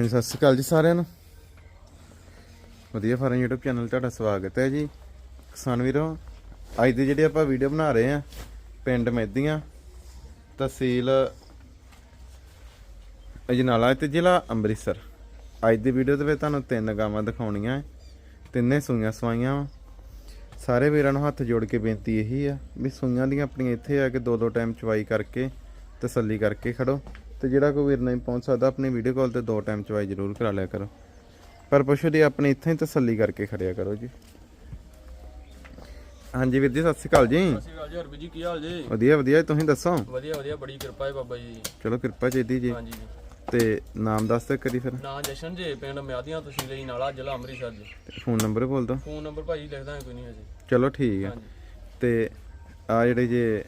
ਹਾਂਜੀ, ਸਤਿ ਸ਼੍ਰੀ ਅਕਾਲ ਜੀ ਸਾਰਿਆਂ ਨੂੰ। ਵਧੀਆ ਫਾਰਮ YouTube ਚੈਨਲ ਤੁਹਾਡਾ ਸਵਾਗਤ ਹੈ ਜੀ। ਕਿਸਾਨ ਵੀਰੋ, ਅੱਜ ਦੇ ਜਿਹੜੇ ਆਪਾਂ ਵੀਡੀਓ ਬਣਾ ਰਹੇ ਆ ਪਿੰਡ ਮੈਦੀਆਂ ਤਹਿਸੀਲ ਅਜਨਾਲਾ ਤੇ ਜ਼ਿਲ੍ਹਾ ਅੰਮ੍ਰਿਤਸਰ। ਅੱਜ ਦੀ ਵੀਡੀਓ ਦੇ ਵਿੱਚ ਤੁਹਾਨੂੰ ਤਿੰਨ ਗਾਵਾਂ ਦਿਖਾਉਣੀਆਂ ਤਿੰਨੇ ਸੂਈਆਂ ਸਵਾਈਆਂ ਵਾਂ। ਸਾਰੇ ਵੀਰਾਂ ਨੂੰ ਹੱਥ ਜੋੜ ਕੇ ਬੇਨਤੀ ਇਹੀ ਆ ਵੀ ਸੂਈਆਂ ਦੀਆਂ ਆਪਣੀਆਂ ਇੱਥੇ ਆ ਕੇ ਦੋ ਦੋ ਟਾਈਮ ਚਵਾਈ ਕਰਕੇ, ਤਸੱਲੀ ਕਰਕੇ ਖੜੋ। ਤੇ ਜਿਹੜਾ ਕੋਈ ਵੀਰ ਨਹੀਂ ਪਹੁੰਚ ਸਕਦਾ ਆਪਣੀ ਵੀਡੀਓ ਕਾਲ ਤੇ ਦੋ ਟਾਈਮ ਚਵਾਈ ਜ਼ਰੂਰ ਕਰਾ ਲਿਆ ਕਰੋ। ਪਰ ਪਸ਼ੂ ਦੀ ਆਪਣੀ ਇੱਥੇ ਹੀ ਤਸੱਲੀ ਕਰਕੇ ਖੜਿਆ ਕਰੋ ਜੀ। ਹਾਂਜੀ ਵੀਰ ਜੀ ਸਤਿ ਸ਼੍ਰੀ ਅਕਾਲ ਜੀ। ਸਤਿ ਸ਼੍ਰੀ ਅਕਾਲ ਜੀ ਹਰਬੀ ਜੀ ਕੀ ਹਾਲ ਜੀ? ਵਧੀਆ ਵਧੀਆ ਤੁਸੀਂ ਦੱਸੋ? ਵਧੀਆ ਵਧੀਆ ਬੜੀ ਕਿਰਪਾ ਹੈ ਬਾਬਾ ਜੀ। ਚਲੋ ਕਿਰਪਾ ਜੀ। ਹਾਂਜੀ ਜੀ। ਤੇ ਨਾਮ ਦੱਸ ਤੇ ਕਰੀ ਫਿਰ। ਨਾਂ ਜਸ਼ਨ ਜੀ ਪਿੰਡ ਮਿਆਦੀਆਂ ਤੁਸੀਂ ਲਈ ਨਾਲਾ ਜ਼ਿਲ੍ਹਾ ਅੰਮ੍ਰਿਤਸਰ ਜੀ। ਫੋਨ ਨੰਬਰ ਬੋਲ ਦੋ ਫੋਨ ਨੰਬਰ ਭਾਈ ਲਿਖਦਾ ਕੋਈ ਨਹੀਂ ਹਜੇ। ਚਲੋ ਠੀਕ ਹਾਂਜੀ। ਤੇ ਆ ਜਿਹੜੇ ਜੇ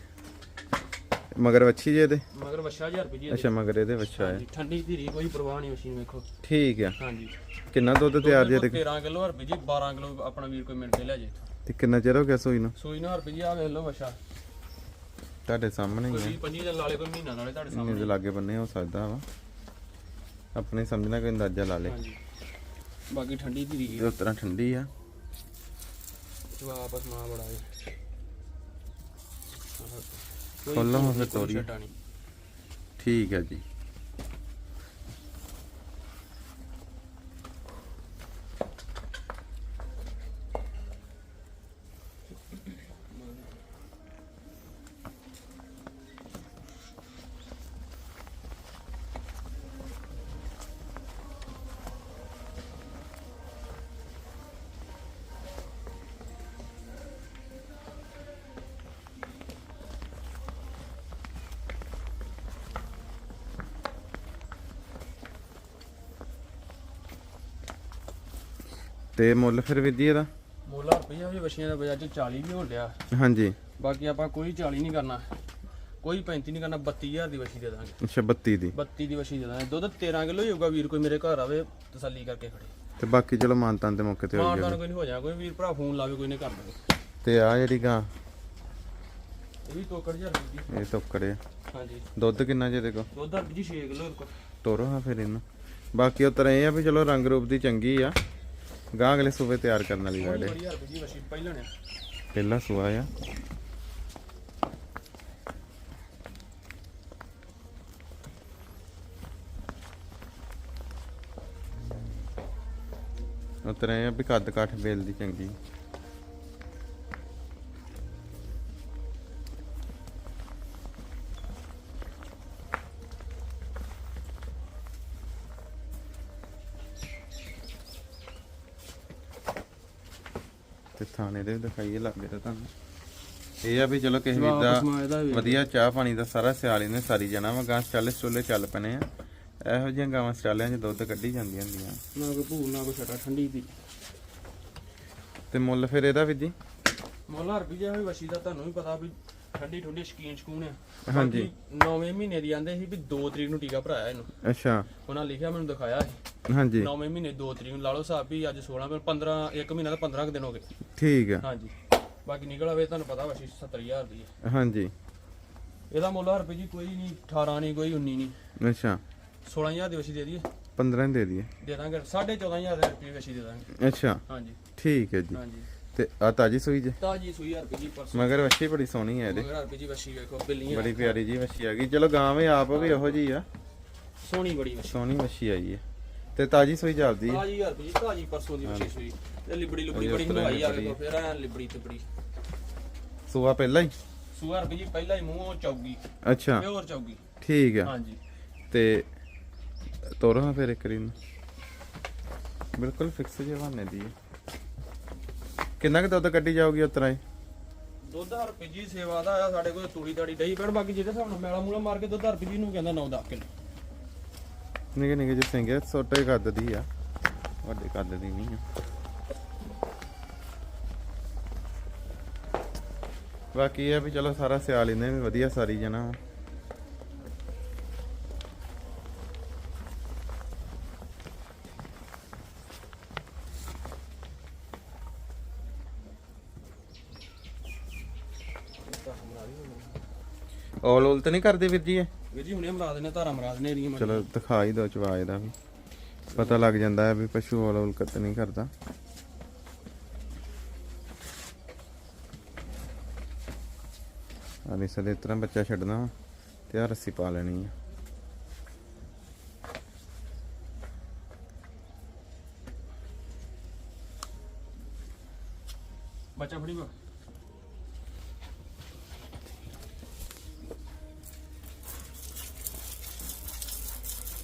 ਮਗਰ ਵੱਛੀ ਜੇ ਇਹਦੇ? ਮਗਰ ਵਛਾ ਜੀ ਹਰਬੀ ਜੀ। ਅੱਛਾ ਮਗਰ ਇਹਦੇ ਵੱਛਾ ਹੈ। ਠੰਡੀ ਧੀਰੀ ਕੋਈ ਪਰਵਾਹ ਨਹੀਂ ਮਸ਼ੀਨ ਵੇਖੋ। ਠੀਕ ਆ। ਹਾਂਜੀ। ਕਿੰਨਾ ਦੁੱਧ ਤਿਆਰ ਜੇ ਤੇ 13 ਕਿਲੋ? ਹਰਬੀ ਜੀ 12 ਕਿਲੋ ਆਪਣਾ ਵੀਰ ਕੋਈ ਮਿੰਟ ਕੇ ਲੈ ਜੇ। ਤੇ ਕਿੰਨਾ ਚਿਰ ਹੋ ਗਿਆ ਸੂਈ ਨੂੰ? ਸੂਈ ਨਾ ਹਰਬੀ ਜੀ ਆ ਵੇਖ ਲਓ ਵਛਾ। ਤੁਹਾਡੇ ਸਾਹਮਣੇ ਹੀ ਕੋਈ 25 ਦਿਨ ਲਾਲੇ ਕੋਈ ਮਹੀਨਾ ਨਾਲੇ ਤੁਹਾਡੇ ਸਾਹਮਣੇ। ਇਹਦੇ ਲਾਗੇ ਬੰਨੇ ਹੋ ਸਕਦਾ ਵਾ। ਆਪਣੇ ਸਮਝਣਾ ਕੋਈ ਅੰਦਾਜ਼ਾ ਲਾ ਲੇ। ਬਾਕੀ ਠੰਡੀ ਧੀਰੀ ਇਹ ਉਸ ਤਰ੍ਹਾਂ ਠੰਡੀ ਆ। ਵਾਪਸ ਮਾਂ ਬੜਾ ਹੈ ਕੋਈ ਖੋਲ੍ਹੋ ਧੂੜ ਫਿਰ ਨਹੀਂ, ਕੋਈ ਤੋਰੀਏ। ਛੱਟਾ ਨਹੀਂ। ਠੀਕ ਹੈ ਜੀ ਤੇ ਮੁੱਲ ਫਿਰ ਜੀ ਇਹਦਾ? ਮੋਲਾ ਰੁਪਈਆ ਵੀ ਵਸ਼ੀਆਂ ਦਾ ਬਜਾਜ 40 ਵੀ ਹੋਣ ਡਿਆ। ਹਾਂਜੀ। ਬਾਕੀ ਆਪਾਂ ਕੋਈ 40 ਨਹੀਂ ਕਰਨਾ। ਕੋਈ 35 ਨਹੀਂ ਕਰਨਾ 32000 ਦੀ ਵਸ਼ੀ ਦੇ ਦਾਂਗੇ। ਅੱਛਾ 32 ਦੀ। 32 ਦੀ ਵਸ਼ੀ ਦੇ ਦਾਂਗੇ। ਦੁੱਧ 13 ਕਿਲੋ ਹੀ ਹੋਊਗਾ ਵੀਰ ਕੋਈ ਮੇਰੇ ਘਰ ਆਵੇ ਤਸੱਲੀ ਕਰਕੇ ਖੜੇ। ਤੇ ਬਾਕੀ ਚਲੋ ਮਾਨਤਾਨ ਦੇ ਮੌਕੇ ਤੇ ਹੋ ਮਾਰਦਾਨ ਗਿਆ ਕੋਈ ਨਹੀਂ ਹੋ ਜਾ ਕੋਈ ਵੀਰ ਭਰਾ ਫੋਨ ਲਾਵੇ ਕੋਈ ਨਹੀਂ ਕਰ ਦੇਗਾ ਤੇ ਆ ਜਿਹੜੀ ਗਾਂ ਇਹ ਵੀ ਤੋਕੜ ਜਰ ਦੀ। ਇਹ ਟੋਕੜੇ ਹਾਂਜੀ। ਦੁੱਧ ਕਿੰਨਾ ਜੇ ਦੇਖੋ? ਦੁੱਧ ਜੀ 6 ਕਿਲੋ ਤੋਰੋ ਹਾਂ ਫਿਰ ਇਹਨੂੰ। ਬਾਕੀ ਉਹ ਤਰ੍ਹਾਂ ਇਹ ਆ ਵੀ ਚਲੋ ਰੰਗ ਰੂਪ ਦੀ ਚੰਗੀ ਆ। ਗਾਂ ਅਗਲੇ ਸੂਬੇ ਤਿਆਰ ਕਰਨ ਵਾਲੀ ਬੜੀ ਜੀ ਵਸ਼ੀ ਪਹਿਲਾਂ ਨੇ। ਪਹਿਲਾ ਸੂਆ ਆ। ਇਹ ਆ ਵੀ ਕੱਦ ਕਾਠ ਬੇਲ ਦੀ ਚੰਗੀ। ਤੇ ਥਾਣੇ ਦੇ ਦਿਖਾਈਏ ਲੱਗੇ ਤਾਂ ਤੁਹਾਨੂੰ। ਇਹ ਆ ਵੀ ਚਲੋ ਕਿਸੇ ਵੀ ਦਾ ਵਧੀਆ ਚਾਹ ਪਾਣੀ ਦਾ ਸਾਰਾ ਸਿਆਲ ਇਹਨੇ ਸਾਰੀ ਜਾਣਾ ਵਾ ਗਾਂ ਚੱਲੇ ਚੁੱਲੇ ਚੱਲ ਪਨੇ ਆ। ਇਹੋ ਜਿਹੀਆਂ ਗਾਵਾਂ ਸਟਾਲਿਆਂ 'ਚ ਦੁੱਧ ਕੱਢੀ ਜਾਂਦੀਆਂ ਹੁੰਦੀਆਂ। ਨਾ ਕੋਈ ਭੂਲ ਨਾ ਕੋਈ ਛਟਾ ਠੰਡੀ ਦੀ ਤੇ ਮੁੱਲ ਫਿਰ ਇਹਦਾ ਵੀ ਜੀ? ਮੋਲਾ ਜੀ ਹੋਈ ਵਸ਼ੀ ਦਾ ਤੁਹਾਨੂੰ ਵੀ ਪਤਾ ਵੀ ਠੰਡੀ ਠੰਡੀ ਸ਼ਕੀਨ ਸ਼ਕੂਨ ਆ। ਹਾਂਜੀ। ਬਾਕੀ ਨੌਵੇਂ ਮਹੀਨੇ ਦੀ ਆਂਦੇ ਸੀ ਵੀ 2 ਤਰੀਕ ਨੂੰ ਟੀਕਾ ਭਰਾਇਆ ਇਹਨੂੰ। ਅੱਛਾ। ਉਹਨਾਂ ਲਿਖਿਆ ਮੈਨੂੰ ਦਿਖਾਇਆ ਸੀ। ਹਾਂਜੀ। ਨੌਵੇਂ ਮਹੀਨੇ 2 ਤਰੀਕ ਨੂੰ ਲਾ ਲਓ ਹਿਸਾਬ ਵੀ ਅੱਜ 16 ਫਿਰ 15 ਇੱਕ ਮਹੀਨਾ ਤਾਂ 15 ਕੁ ਦਿਨ ਹੋ ਗਏ। ਠੀਕ ਆ। ਹਾਂਜੀ। ਬਾਕੀ ਨਿਕਲ ਆਵੇ ਤੁਹਾਨੂੰ ਪਤਾ ਵਸ਼ੀ 70000 ਦੀ ਹੈ ਹਾਂਜੀ। ਇਹਦਾ ਮੁੱਲ ਹਰਬੀ ਜੀ ਕੋਈ ਨਹੀਂ 18 ਨਹੀਂ ਕੋਈ 19 ਨਹੀਂ। ਅੱਛਾ। 16000 ਦੀ ਵਸ਼ੀ ਦੇ ਦਈਏ। 15 ਹੀ ਦੇ ਦਈਏ। ਦੇ ਦਾਂਗੇ 14500 ਰੁਪਏ ਵਸ਼ੀ ਦੇ ਦਾਂਗੇ। ਅੱਛਾ। ਹਾਂਜੀ। ਠੀਕ ਹੈ ਜੀ। ਹਾਂਜੀ। ਤੇ ਆ ਤਾਜੀ ਸੂਈ ਜੇ? ਤਾਜੀ ਸੂਈ ਹਰਬੀ ਜੀ ਪਰਸੋਂ। ਮਗਰ ਵੱਛੀ ਬੜੀ ਸੋਹਣੀ ਹੈ ਇਹਦੇ। ਮਗਰ ਹਰਬੀ ਜੀ ਵਸ਼ੀ ਵੇਖੋ ਬਿੱਲੀਆਂ। ਬੜੀ ਪਿਆਰੀ ਜੀ ਵੱਛੀ ਆ ਗਈ। ਚਲੋ ਗਾਂ ਵੀ ਆਪ ਵੀ ਉਹੋ ਜੀ ਆ। ਸੋਹਣੀ ਬੜੀ ਵਸ਼ੀ ਸੋਹਣੀ ਵੱਛੀ ਆਈ ਹੈ ਤੇ ਤਾਜੀ ਸੂਈ ਚੱਲਦੀ ਹੈ ਤਾਜੀ ਹਰਬੀ ਜੀ ਤਾਜੀ ਪਰਸੋਂ ਦੀ ਵਸ਼ੀ ਸੂਈ। ਤੇ ਲਿਬੜੀ ਲੁਬੜੀ ਅਜੇ ਬੜੀ ਉਸ ਤਰ੍ਹਾਂ ਹਲਵਾਈ ਆ ਬੜੀ ਵੇਖੋ ਫਿਰ ਐ ਲਿਬੜੀ ਤੇ ਬੜੀ ਸੂਆ ਪਹਿਲਾਂ ਹੀ? ਸੂਆ ਹਰਬੀ ਜੀ ਪਹਿਲਾਂ ਹੀ ਮੂੰਹੋਂ ਚੌਗੀ ਅੱਛਾ। ਪਿਓਰ ਚੌਗੀ ਠੀਕ ਆ। ਹਾਂਜੀ। ਤੇ ਤੋਰੋ ਫਿਰ ਇੱਕ ਬਿਲਕੁਲ ਫਿਕਸ ਜੇ ਬਹਾਨੇ ਦੀ ਹੈ ਕਿੰਨਾ ਕੁ ਦੁੱਧ ਕੱਢੀ ਜਾਊਗੀ ਉਤਰਾ ਹੀ? ਦੁੱਧ ਹਰਪੀ ਜੀ ਸੇਵਾ ਦਾ ਆ ਸਾਡੇ ਕੋਲ ਤੂੜੀ ਤਾੜੀ ਡਈ ਪੈਣ ਬਾਕੀ ਜਿਹਦੇ ਹਿਸਾਬ ਨਾਲ ਮੈਲਾ ਮੂਲਾ ਮਾਰ ਕੇ ਦੁੱਧ ਹਰਪੀ ਜੀ ਨੂੰ ਕਹਿੰਦਾ 9-10 ਕਿਲੋ। ਨਿੱਕੇ ਨਿੱਕੇ ਜਿਹੇ ਆ ਛੋਟੇ ਕੱਦ ਦੀ ਆ ਵੱਡੇ ਕੱਦ ਦੀ ਨਹੀਂ ਆ। ਬਾਕੀ ਇਹ ਆ ਵੀ ਚਲੋ ਸਾਰਾ ਸਿਆਲ ਇਹਨੇ ਵੀ ਵਧੀਆ ਸਾਰੀ ਜਾਣਾ ਵਾ। ਔਲ ਔਲ ਤੇ ਨਹੀਂ ਕਰਦੇ ਵੀਰ ਜੀ ਇਹ? ਵੀਰ ਜੀ ਹੁਣੇ ਮਰਾ ਦੇਣੇ ਧਾਰਾ ਮਰਾ ਦੇਣੇ ਰੀਆਂ ਚਲੋ ਦਿਖਾ ਹੀ ਦੋ ਚਵਾ ਇਹਦਾ ਵੀ। ਪਤਾ ਲੱਗ ਜਾਂਦਾ ਹੈ ਵੀ ਪਸ਼ੂ ਔਲ ਔਲ ਕੱਤ ਨਹੀਂ ਕਰਦਾ। ਆਲੇ ਸਦੇ ਤਰ੍ਹਾਂ ਬੱਚਾ ਛੱਡਣਾ ਤੇ ਆ ਰੱਸੀ ਪਾ ਲੈਣੀ ਆ। ਬੱਚਾ ਫੜੀ ਬਾ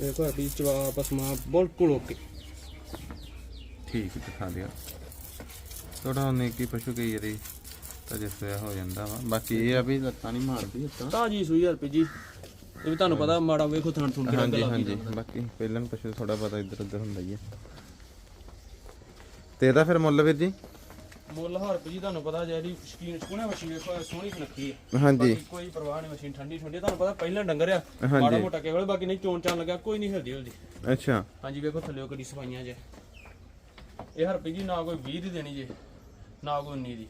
ਇਹ ਤੁਹਾਡੀ ਚਵਾ ਪਸਮਾ ਬਿਲਕੁਲ ਓਕੇ। ਠੀਕ ਦਿਖਾ ਦਿਆ ਥੋੜਾ ਉਹਨੇ ਕੀ ਪਸ਼ੂ ਕਈ ਵਾਰੀ ਤਾਂ ਜਿਸ ਹੋ ਜਾਂਦਾ ਵਾ। ਬਾਕੀ ਇਹ ਆ ਵੀ ਲੱਤਾਂ ਨਹੀਂ ਮਾਰਦੀ ਲੱਤਾਂ ਤਾਜੀ ਸੂਈ ਰੁਪਏ ਜੀ। ਇਹ ਵੀ ਤੁਹਾਨੂੰ ਪਤਾ ਮਾੜਾ ਵੇਖੋ ਥਣ ਥੁਣ ਕੇ ਰੰਗ ਹਾਂਜੀ। ਹਾਂਜੀ ਬਾਕੀ ਪਹਿਲਾਂ ਪਸ਼ੂ ਥੋੜਾ ਪਤਾ ਇੱਧਰ ਉੱਧਰ ਹੁੰਦਾ ਹੀ ਹੈ ਤੇ ਇਹਦਾ ਫਿਰ ਮੁੱਲ ਵੀਰ ਜੀ? ਮੁੱਲ ਹਜ਼ਾਰ ਰੁਪਏ ਜੀ ਤੁਹਾਨੂੰ ਪਤਾ ਜਿਹੜੀ ਸ਼ਕੀਨ ਸਕੂਨੇ ਮਸ਼ੀਨ ਵੇਖੋ ਇਹ ਸੋਹਣੀ ਸੁਨੱਖੀ ਹੈ। ਹਾਂਜੀ। ਬਾਕੀ ਕੋਈ ਪਰਵਾਹ ਨਹੀਂ ਮਸ਼ੀਨ ਠੰਡੀ ਠੰਡੀ ਤੁਹਾਨੂੰ ਪਤਾ ਪਹਿਲਾਂ ਡੰਗਰ ਆ ਹਾਂਜੀ। ਮਾੜਾ ਮੋਟਾ ਕੇਵਲ ਬਾਕੀ ਨਹੀਂ ਚੋਣ ਚਾਣ ਲੱਗਾ ਕੋਈ ਨਹੀਂ ਹਿਲਦੀ ਹਿਲਦੀ। ਅੱਛਾ। ਹਾਂਜੀ ਵੇਖੋ ਥੱਲੇ ਕਿੱਡੀ ਸਫਾਈਆਂ ਜੇ। ਇਹ ਹਜ਼ਾਰ ਰੁਪਏ ਜੀ ਨਾ ਕੋਈ 20 ਦੀ ਦੇਣੀ ਜੇ ਨਾ ਕੋਈ 19 ਦੀ।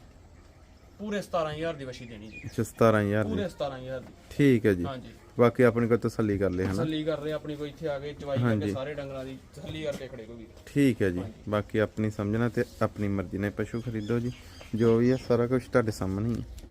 ਪੂਰੇ 17000 ਦੀ ਵਸ਼ੀ ਦੇਣੀ ਜੀ। ਅੱਛਾ 17000 ਦੀ। ਪੂਰੇ 17000 ਦੀ। ਠੀਕ ਹੈ ਜੀ। ਹਾਂਜੀ। ਬਾਕੀ ਆਪਣੀ ਕੋਲ ਤਸੱਲੀ ਕਰ ਲੈ ਹਨਾ? ਤਸੱਲੀ ਕਰ ਰਹੇ ਆਪਣੀ ਕੋਈ ਇੱਥੇ ਆ ਕੇ ਚਵਾਈ ਕਰਕੇ ਸਾਰੇ ਡੰਗਰਾਂ ਦੀ ਤਸੱਲੀ ਕਰਕੇ ਖੜੇ ਕੋਈ ਠੀਕ ਹੈ ਜੀ। ਬਾਕੀ ਆਪਣੀ ਸਮਝਣਾ ਤੇ ਆਪਣੀ ਮਰਜ਼ੀ ਨਾਲ ਪਸ਼ੂ ਖਰੀਦੋ ਜੀ। ਜੋ ਵੀ ਹੈ ਸਾਰਾ ਕੁਝ ਤੁਹਾਡੇ ਸਾਹਮਣੇ ਹੀ ਹੈ।